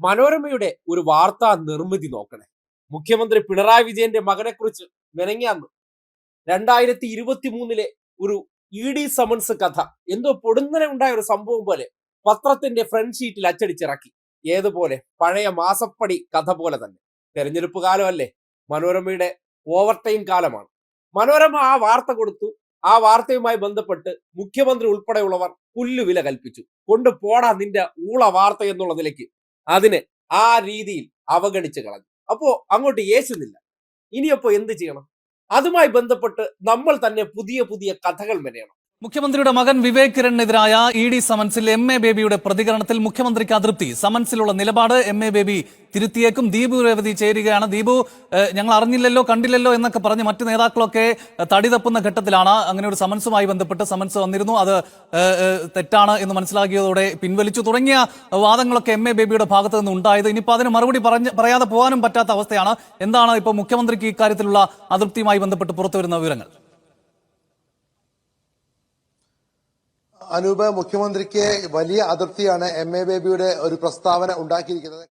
മനോരമയുടെ ഒരു വാർത്താ നിർമ്മിതി നോക്കണേ. മുഖ്യമന്ത്രി പിണറായി വിജയന്റെ മകനെ കുറിച്ച് മെനങ്ങാന്ന് രണ്ടായിരത്തി ഇരുപത്തി മൂന്നിലെ ഒരു ഇ ഡി സമൻസ് കഥ. എന്തോ പൊടുന്നനെ ഉണ്ടായ ഒരു സംഭവം പോലെ പത്രത്തിന്റെ ഫ്രണ്ട് ഷീറ്റിൽ അച്ചടിച്ചിറക്കി. ഏതുപോലെ? പഴയ മാസപ്പടി കഥ പോലെ തന്നെ. തെരഞ്ഞെടുപ്പ് കാലമല്ലേ? മനോരമയുടെ ഓവർ ടൈം കാലമാണ്. മനോരമ ആ വാർത്ത കൊടുത്തു. ആ വാർത്തയുമായി ബന്ധപ്പെട്ട് മുഖ്യമന്ത്രി ഉൾപ്പെടെയുള്ളവർ പുല്ലുവില കൽപ്പിച്ചു. കൊണ്ടുപോടാ നിന്റെ ഊള വാർത്ത എന്നുള്ള നിലയ്ക്ക് അതിനെ ആ രീതിയിൽ അവഗണിച്ച് കളഞ്ഞു. അപ്പോ അങ്ങോട്ട് യേശുന്നില്ല ഇനിയപ്പോ എന്ത് ചെയ്യണം? അതുമായി ബന്ധപ്പെട്ട് നമ്മൾ തന്നെ പുതിയ പുതിയ കഥകൾ മെനയണം. മുഖ്യമന്ത്രിയുടെ മകൻ വിവേക് കിരണിനെതിരായ ഇ ഡി സമൻസിൽ എം എ ബേബിയുടെ പ്രതികരണത്തിൽ മുഖ്യമന്ത്രിക്ക് അതൃപ്തി. സമൻസിലുള്ള നിലപാട് എം എ ബേബി തിരുത്തിയേക്കും. ദീപു രേവതി ചേരുകയാണ്. ദീപു ഞങ്ങൾ അറിഞ്ഞില്ലല്ലോ കണ്ടില്ലല്ലോ എന്നൊക്കെ പറഞ്ഞ് മറ്റു നേതാക്കളൊക്കെ തടി തപ്പുന്ന ഘട്ടത്തിലാണ് അങ്ങനെ ഒരു സമൻസുമായി ബന്ധപ്പെട്ട് സമൻസ് വന്നിരുന്നു. അത് തെറ്റാണ് എന്ന് മനസ്സിലാക്കിയതോടെ പിൻവലിച്ചു. തുടങ്ങിയ വാദങ്ങളൊക്കെ എം എ ബേബിയുടെ ഭാഗത്ത് നിന്ന് ഉണ്ടായത്. ഇനിയിപ്പോൾ അതിന് മറുപടി പറഞ്ഞ് പറയാതെ പോകാനും പറ്റാത്ത അവസ്ഥയാണ്. എന്താണ് ഇപ്പോൾ മുഖ്യമന്ത്രിക്ക് ഇക്കാര്യത്തിലുള്ള അതൃപ്തിയുമായി ബന്ധപ്പെട്ട് പുറത്തുവരുന്ന വിവരങ്ങൾ? അനൂപ് മുഖ്യമന്ത്രിക്ക് വലിയ അതൃപ്തിയാണ് എം എ ബേബിയുടെ ഒരു പ്രസ്താവന ഉണ്ടാക്കിയിരിക്കുന്നത്.